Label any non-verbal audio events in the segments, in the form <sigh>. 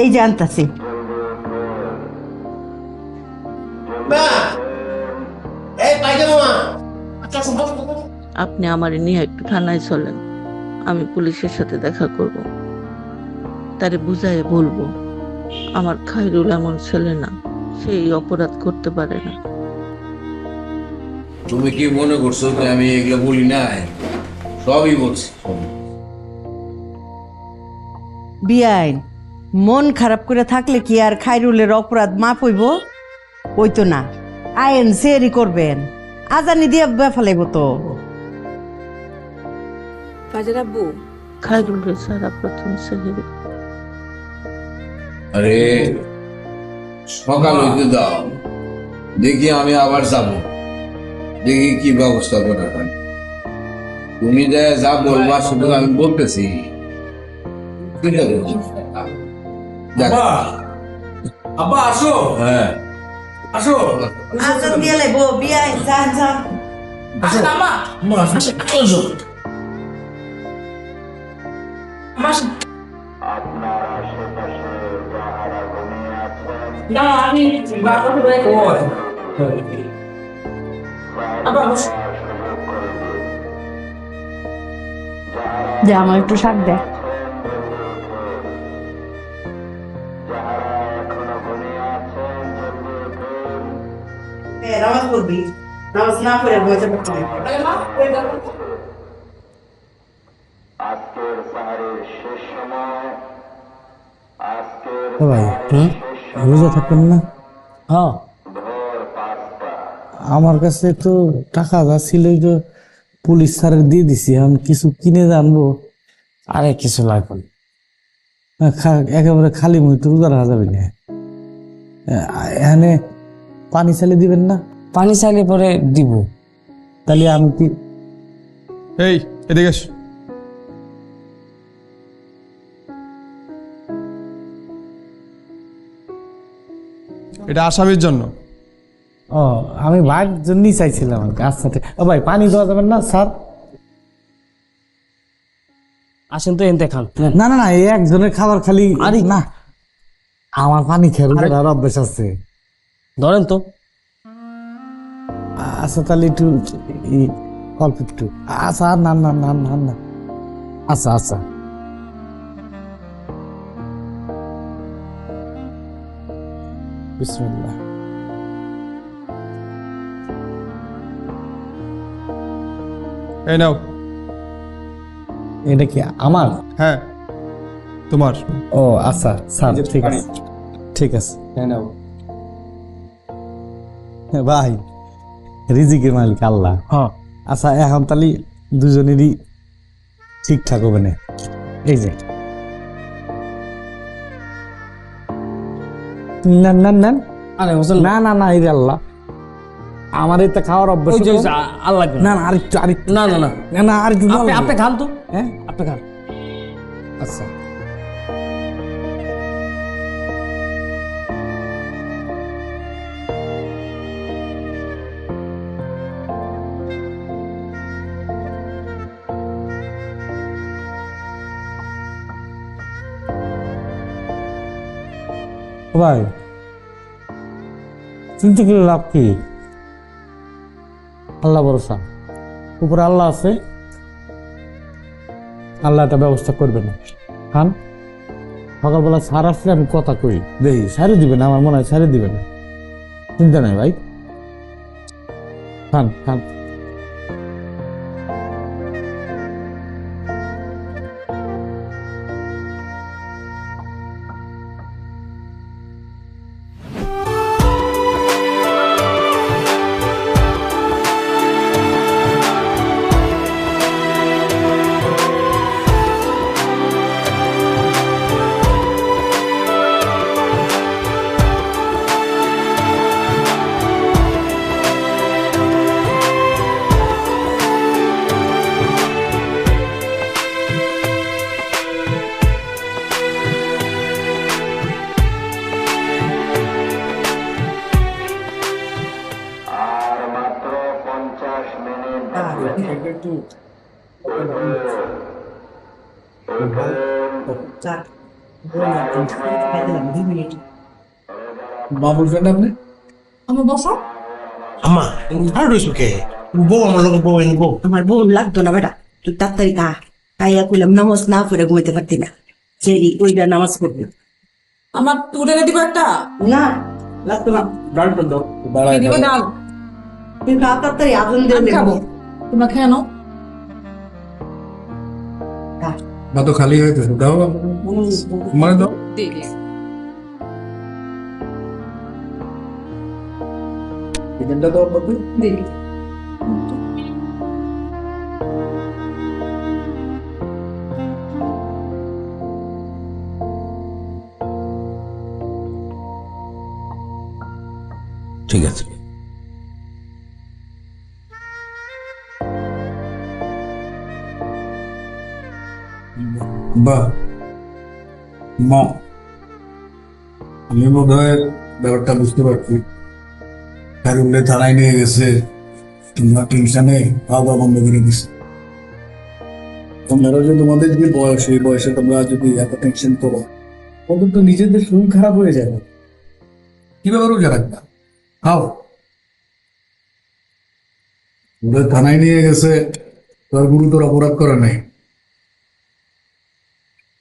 এই জানতাছি মা এই পাইজামা। মা আপনি আমার নিয়ে একটু থানায় চলেন। আমি পুলিশের সাথে দেখা করব। তারে বুঝাই বলব আমার খাইরুল এমন ছেলে না সেই অপরাধ করতে পারে না। তুমি কি মনে করছ যে আমি এগুলো বলি নাই? সবই বলছি। বিয়াইন মন খারাপ করে থাকলে কি আর খাইরুলের অপরাধ মাপ হইব? ওই তো না আইন সেরি করবেন। আজানি দিয়ে বেফালাইব তো। কাজের আব্বু। খাইরুল সারা প্রথম আরে সকাল হইতে দাও। দেখি আমি আবার যাব। দেখি কি ব্যবস্থা করা হয়। তুমি যে যা বলবা শুধু আমি বলতেছি। আব্বা আসো। হ্যাঁ। আসো। আজান দিয়ে লাইব বিয়াইন যান যান। আম্মা। আসো। আসো। ওই। আব্বা বসো। যে আমার একটু শাক দেয় নামাজ পড়বি? নামাজ না পড়ে মজা করতে ভাই রোজা থাকবেন না? হ্যাঁ। আমার কাছে তো টাকা যা ছিল তো পুলিশ স্যারের দিয়ে দিছি এখন কিছু কিনে জানব আরে কিছু লাগবে না। একেবারে খালি মুই তো রাখা যাবে না। এখানে পানি চালিয়ে দিবেন না? পানি চাইলে পরে দিব। তাহলে আমি কি এই এদিকে এস। এটা আসামির জন্য। ও আমি ভাইয়ের জন্যই চাইছিলাম আর কি আচ্ছা ঠিক ও ভাই পানি দেওয়া যাবেন না স্যার? আসেন তো এনতে খান। না না না এই একজনের খাবার খালি আরে। না। আমার পানি খেয়ে রাখার অভ্যাস আছে। ধরেন তো। আচ্ছা তাহলে একটু অল্প একটু। আচ্ছা আর না না না না না। আচ্ছা আচ্ছা। বিসমিল্লাহ। এই নাও। এটা কি আমার? হ্যাঁ। তোমার। ও আচ্ছা স্যার ঠিক আছে। ঠিক আছে হ্যাঁ, ভাই রিজিকের মালিক আল্লাহ। হ্যাঁ। আচ্ছা এখন তাহলে দুজনেরই ঠিকঠাক হবে না। এই যে। না না না আরে না না না এই আল্লাহ। আমার এটা খাওয়ার অভ্যাস ওই যে তো- ওই যে, আ- আর লাগবে না না না আরেকটু আরেকটু না না না। না না আরেকটু আপনি দাও। আপনি খান তো। হ্যাঁ? আপনি খান। আচ্ছা। ও ভাই চিন্তা করে লাভ কি? আল্লাহ ভরসা। উপরে আল্লাহ আছে, আল্লাহ এটা ব্যবস্থা করবে না। খান সকালবেলা সার আসলে আমি কথা কই দেখি সারি দিবে না আমার মনে হয় সারি দিবে না চিন্তা নাই ভাই। খান খান। মা বলছেন আপনি? আমার বসো আম্মা আর রইছো কে বউ আমার লোক বউ এনে বউ। আমার বোন লাগতো না বেটা। তুই তাড়াতাড়ি খা খাইয়া কইলাম নামাজ না পড়ে ঘুমাইতে পারতি না। সেই ওইটা নামাজ পড়বি। আমার তুলে দিব একটা? না লাগতো না। দাঁড়ায় দিব ডাল তুই খা তাড়াতাড়ি আগুন দিয়ে দেবো তোমরা খেয়ে নাও। মা তো খালি হয়ে গেছে দাও মানে দাও। চিকেনটা দাও। বাবু। ঠিক আছে। বা মা। আমি বোধ হয় ব্যাপারটা বুঝতে পারছি। ফেরুল্লে থানায় নিয়ে গেছে, তোমরা টেনশনে খাওয়া বন্ধ করে দিছে তোমরা যে তোমাদের যে বয়স এই বয়সে তোমরা যদি এত টেনশন করো তখন তো নিজেদের শরীর খারাপ হয়ে যাবে। কীভাবে রোজা রাখবা? খাও। ওদের থানায় নিয়ে গেছে, তোর গুরুতর অপরাধ করে নাই।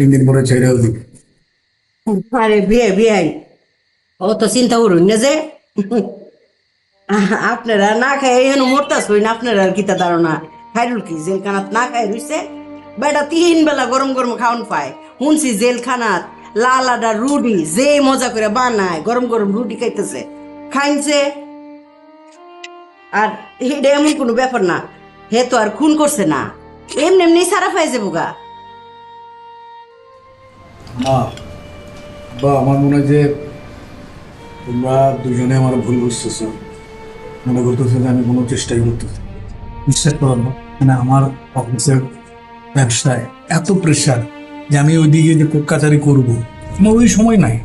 তিন দিন পরে ছেড়েও দিবে আরে, বিয়ে বিয়ে। ও তো চিন্তা করুন না যে। আপনারা না খাই এখানে মরতাস হই না, আপনারা আর কিতা ধারণা? খাইরুল কি জেলখানাত না খাই রইছে? বেটা তিন বেলা গরম গরম খাওয়ান পায়। শুনছি জেলখানাত লাল আডা রুটি যে মজা করে বানায়, গরম গরম রুটি খাইতেছে। খাইছে আর এটা এমন কোনো ব্যাপার না। হে তো আর খুন করছে না। এমনি এমনি সারা পাই যাব গা। না বা আমার মনে হয় যে তোমরা দুজনে আমার ভুল বুঝতেছো। মনে করতেছো যে আমি কোনো চেষ্টাই করতেছি বিশ্বাস করো না। মানে আমার অফিসের ব্যবসায় এত প্রেশার যে আমি ওইদিকে যে কাচারি করব আমার ওই সময় নাই।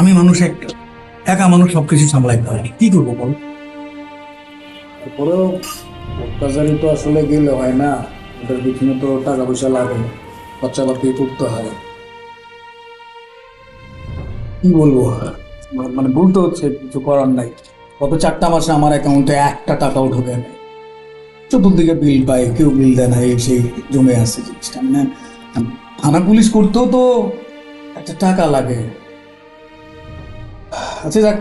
আমি মানুষ একটা একা মানুষ সব কিছু সামলাইতে হয় কি করব বল? তারপরেও কাচারি তো আসলে গেলে হয় না। ওটার পিছনে তো টাকা পয়সা লাগে খরচাপাতি করতে হয়। কি বলব? মানে বলতে হচ্ছে কিছু করার নাই। গত চারটা মাসে আমার অ্যাকাউন্টে একটা টাকাও ঢোকে নাই। চতুর্দিকে বিল পাই কেউ বিল দেয় না এই সেই জমে আছে জিনিসটা। মানে থানা পুলিশ করতেও তো একটা টাকা লাগে। আচ্ছা যাক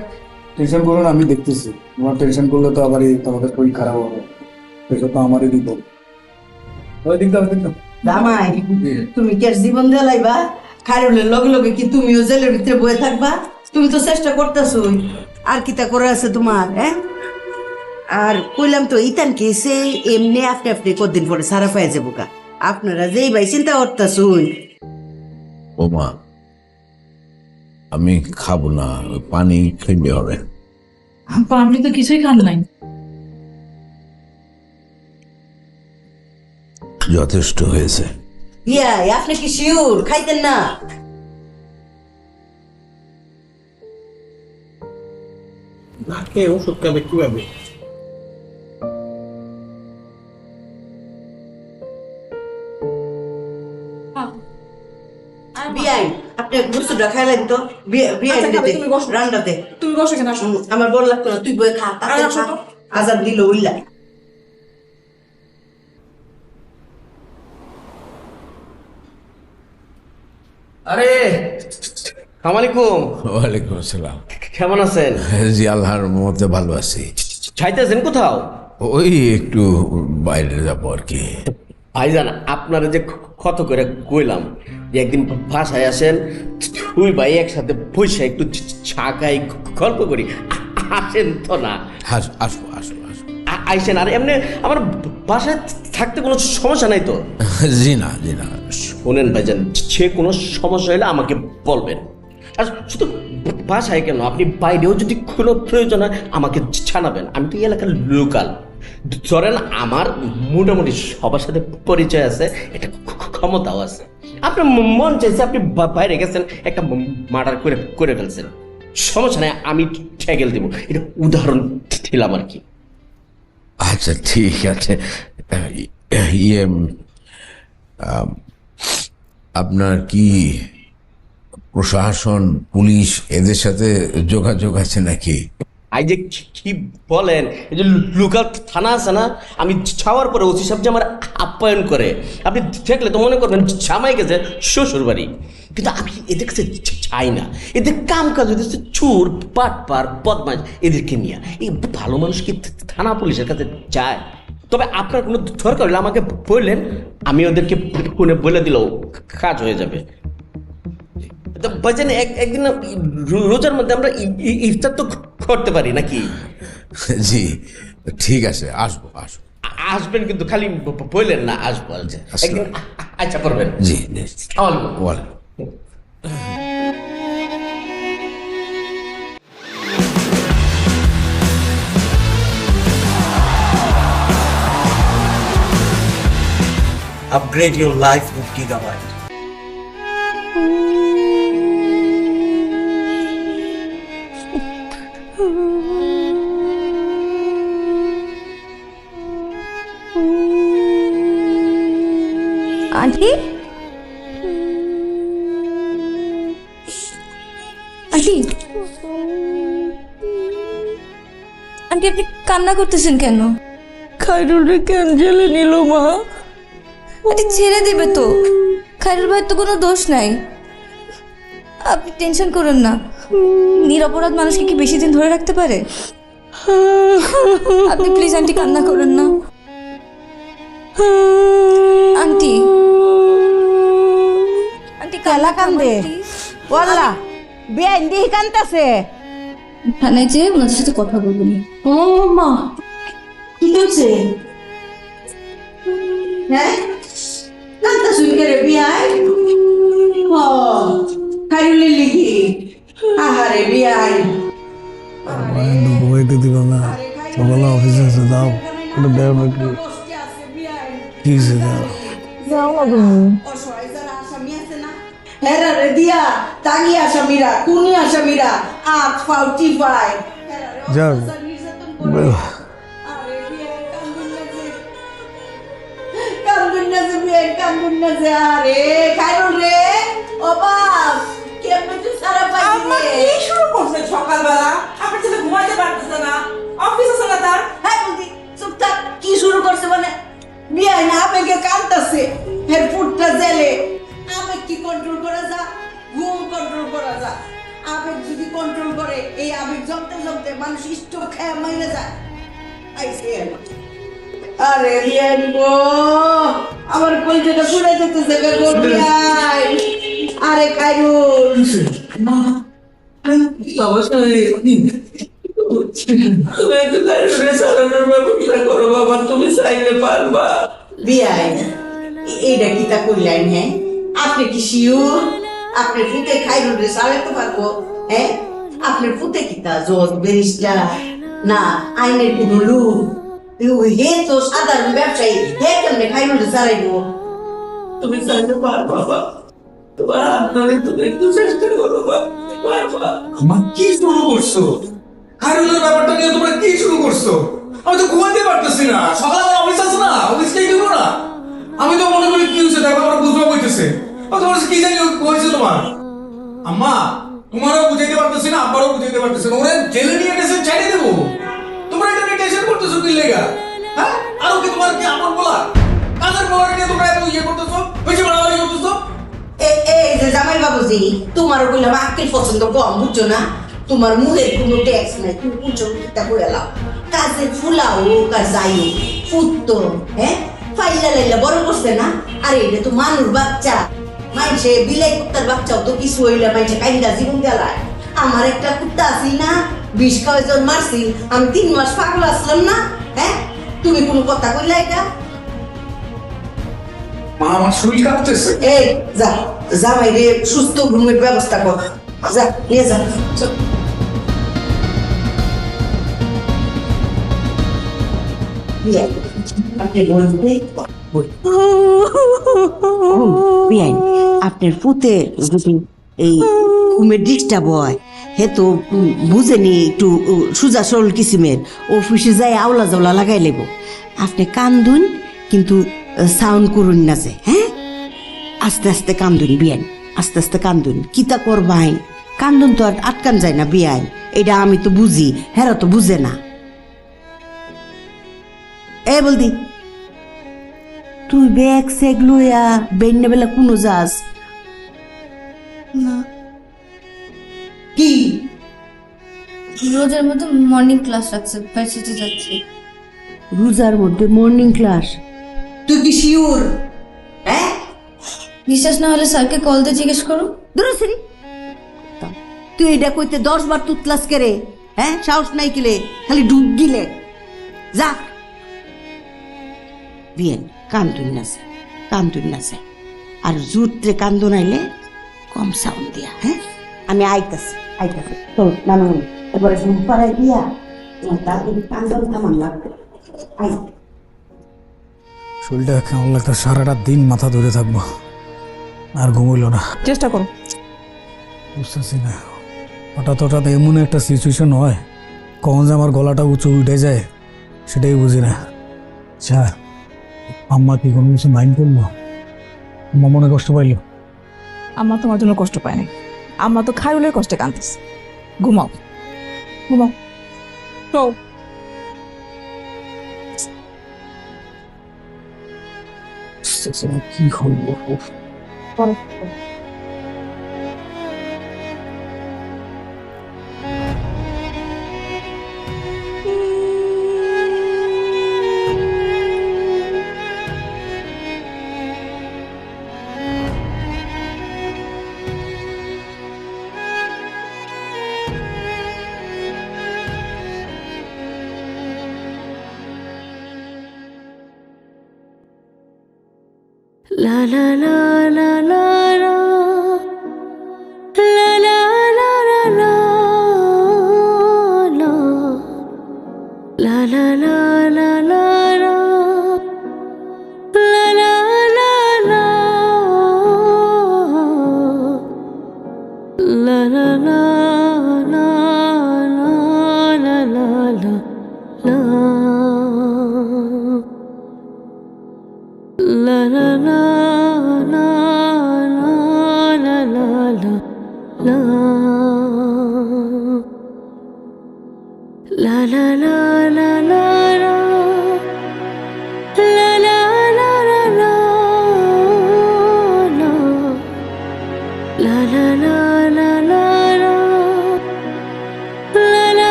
টেনশন করো না আমি দেখতেছি। তোমার টেনশন করলে তো আবার তোমাদের শরীর খারাপ হবে। সেসব তো আমারই বিপদ ওই দিক দাও দিক তুমি কি জীবন দেলাইবা খাইরুলের লগে লগে কি তুমিও জেলের ভিতরে বয়ে থাকবা? তুমি তো চেষ্টা করতেছো আর কিতা করে আছে তোমার হ্যাঁ? আর কইলাম তো ইতান কি সে এমনি আপনি আপনি কদিন পরে সারা পাই যাব কা আপনারা যেই ভাই চিন্তা করতেছুন ও মা আমি খাব না পানি খেলে হবে। আপনি তো কিছুই খান নাই। যথেষ্ট হয়েছে। ইয়া আপনি কি শিওর খাইতেন না না খেয়ে ওষুধ খাবে কীভাবে? বিয়াই আপনি বুঝতে খাইলেন তো? বিয়াই আচ্ছা, তুমি বসো। রান্নাতে। তুমি বসে কেন আসো। আমার বল লাগতো না তুই বই খা। আজাদ দিল উল্লা আরে সালামালাইকুম। ওয়ালাইকুম আসসালাম। কেমন আছেন? জি আল্লাহর মধ্যে ভালো আছি। চাইতেছেন কোথাও? ওই একটু বাইরে যাব আর কি। ভাইজান আপনারা যে কত করে কইলাম যে একদিন বাসায় আসেন তুই ভাই একসাথে বসে একটু চ- খাই গল্প করি। আসেন তো না। আস- আসব আসব। আসব আ- আইসেন। আর এমনি আমার বাসায় থাকতে কোনো সমস্যা নাই তো? <laughs> জি না জি না। শোনেন ভাইজান সে কোনো সমস্যা হলে আমাকে বলবেন। আর শুধু বাসায় কেন? আপনি বাইরেও যদি কোনো প্রয়োজন হয় আমাকে জানাবেন। আমি তো এই এলাকার লোকাল। ধরেন আমার মোটামুটি সবার সাথে পরিচয় আছে এটা ক্ষমতাও আছে। আপনার মন চাইছে আপনি বাইরে গেছেন একটা মার্ডার করে করে ফেলছেন। সমস্যা নাই আমি ঠেকেল দেবো। এটা উদাহরণ দিলাম আর কি। আচ্ছা ঠিক আছে। ইয়ে আপনার কি প্রশাসন, পুলিশ এদের সাথে যোগাযোগ আছে নাকি? আই যে কি- বলেন? এই যে লোকাল থানা আছে না? আমি ছাওয়ার পরে ওসি সাহেব যে আমার আপ্যায়ন করে, আপনি দেখলে তো মনে করবেন জামাই গেছে শ্বশুর বাড়ি কিন্তু আমি এদের কাছে চাই না। এদের কাম কাজ হচ্ছে চুর পাটপার বদমাস এদেরকে নিয়ে। এই ভালো মানুষ কি থানা পুলিশের কাছে যায়? তবে আপনার কোনো দরকার হলে আমাকে বললেন আমি ওদেরকে ফোনে বলে দিলেও কাজ হয়ে যাবে। বাজান এক একদিন রোজার মধ্যে আমরা ইফতার তো করতে পারি নাকি? <laughs> জি ঠিক আছে আসব আসব। আসবেন কিন্তু খালি বললেন না আসব আচ্ছা একদিন আচ্ছা করবেন। জি জি। upgrade your life with Gigabyte. Aunty aunty আপনি কান্না করতেছেন কেন? খাইরুলরে কেন জেলে নিল মা? আন্টি ছেড়ে দেবে তো। খায়রুল ভাইয়ের তো কোনো দোষ নাই। আপনি টেনশন করুন না। নিরপরাধ মানুষকে কি বেশি দিন ধরে রাখতে পারে? আপনি প্লিজ আন্টি কান্না করুন না। আন্টি। আন্টি কেলা কান্দে। ওয়াল্লা বেআইন দিহি কান্তাছে। থানায় যেয়ে ওনাদের সাথে কথা বলবেন ও মা কি হচ্ছে হ্যাঁ? কান্তা শুনকে রে বিয়াই ও খাইলে লিখি। আহারে বিয়াই ঘুমাইতে দিল না। সকালে অফিসে আছে দাও। একটু একটু কি আছে না হেরা রে দিয়া তাগি আসামিরা কুনি আসামিরা আট ফাউটি পায় যাও কান্দুন না যে বিয়ে কান্দুন না যে আরে খাইরুল রে ও বাপ কেমনে তুই সারা পাইলে শুরু করছে সকালবেলা? মানুষ স্টোক খেয়ে মাইরে যায়। আইসে আরে বিয়ান গো আমার কলজাটা পুড়ে যেতেছে গো আরে বাবা করো বাবা তুমি চাইলে পারবা। বিয়াই এইটা কি তা কইলেন হ্যাঁ? আপনি কি শিওর? আপনার ফুটে খাইরুল রে চালাতে পারব হ্যাঁ? আপনার ফুটে কি তা জজ ব্যারিস্টার না আইনের কোন লোক হে তো সাধারণ ব্যবসায়ী হে কেমনে খাইরুল চালাইবো? তুমি চাইলে পারবা বাবা। তোমার ধরে তুমি একটু চেষ্টা করো বাবা। পারবা আমার কি শুরু করছ? খাইরুলের ব্যাপারটা নিয়ে তোমরা কি শুরু করছ? আমি তো ঘুমাইতে পারতেছি না। সকালে আমার অফিস আছে না? অফিসটাই দিব না? আমি তো মনে করি কি হয়েছে দেখো আমার বুঝতে হইতেছে তোমার কি জানি হয়েছে তোমার। আম্মা তোমারও বুঝাইতে পারতেছি না, আব্বারও বুঝাইতে পারতেছি না। ওরা জেলে নিয়ে গেছে ছেড়ে দেবো। তোমরা এটা নিয়ে টেনশন করতেছো কি লেগা? হ্যাঁ? আরও কি তোমার কি আপন বলা কাজের বলার নিয়ে তোমরা এত ইয়ে করতেছো? বেশি বাড়াবাড়ি করতেছো? এই যে জামাই বাবুজি তোমার কইলাম আক্কেল পছন্দ কম, বুঝছ না? তোমার মুখের কোনো ট্যাক্স নাই, তুমি বুঝছ কিতা করে লাও। কাজে ফুলাও আর যাই ফুটতো হ্যাঁ? ফাইলা লাইলা বড় করছে না? আরে, এটা তো মানুষ বাচ্চা। মাইছে বিলাই কুত্তার বাচ্চাও তো কিছু হইলে মাইছে কাইন্দা জীবন গেলায় আমার একটা কুত্তা আছিল না বিষ কয়জন মারছিল আমি তিন মাস পাগল আসলাম না হ্যাঁ? তুমি কোনো কথা কইলা এটা? মা আমার শরীর কাঁপতেছে এই যা জামাই রে সুস্থ ঘুমের ব্যবস্থা কর। যা নিয়ে যা। আপনি বলতে বিয়াই আপনার পুতে যদি এই ঘুমের ডিস্টার্ব হয়, হে তো বুঝেনি একটু সুজা সরল কিসিমের, অফিসে যাই আওলা জাওলা লাগাই লেব। আপনি কান্দুন, কিন্তু সাউন্ড করুন না যে হ্যাঁ? আস্তে আস্তে কান্দুন বিয়ান আস্তে আস্তে কান্দুন। কিতা করবাইন কান্দুন তো আর আটকান যায় না, বিয়াইন। এটা আমি তো বুঝি, হেরা তো বুঝে না। এ বলদি তুই ব্যাগ সেগ লইয়া বেন্যা বেলা কোনো যাস? না। কি? রোজের মধ্যে মর্নিং ক্লাস রাখছে ভার্সিটি যাচ্ছি। রোজার মধ্যে মর্নিং ক্লাস তুই কি শিওর হ্যাঁ? বিশ্বাস না হলে স্যারকে কল দিয়ে জিজ্ঞেস করো। দূরসরি তুই এটা কইতে দশ বার তুতলাস করে হ্যাঁ? সাহস নাই কিলে? খালি ডুব গিলে। যা। বিয়েন কান্দুন নাছে কান্দুন নাছে আর জুত্রে কান্দুন আইলে কম সাউন্ড দিয়া হ্যাঁ? আমি আইতাছি আইতাছি। তো নানু এবারে ঘুম পাড়াই দিয়া তোমার তাড়াতাড়ি কান্দন থামান লাগবে। আই। শরীরটা কেমন লাগতো সারাটা দিন মাথা ধরে থাকব। আর ঘুমইল না। চেষ্টা করো। বুঝতেছি না। হঠাৎ হঠাৎ এমন একটা সিচুয়েশন হয় কখন যে আমার গলাটা উঁচু উঠে যায় সেটাই বুঝি না। আচ্ছা আম্মা কি কোনো কিছু মাইন্ড করল? আম্মা মনে কষ্ট পাইল? আম্মা তোমার জন্য কষ্ট পায় নাই। আম্মা তো খাইরুলের কষ্টে কাঁদতেছে। ঘুমাও। ঘুমাও। তো কি করব la la la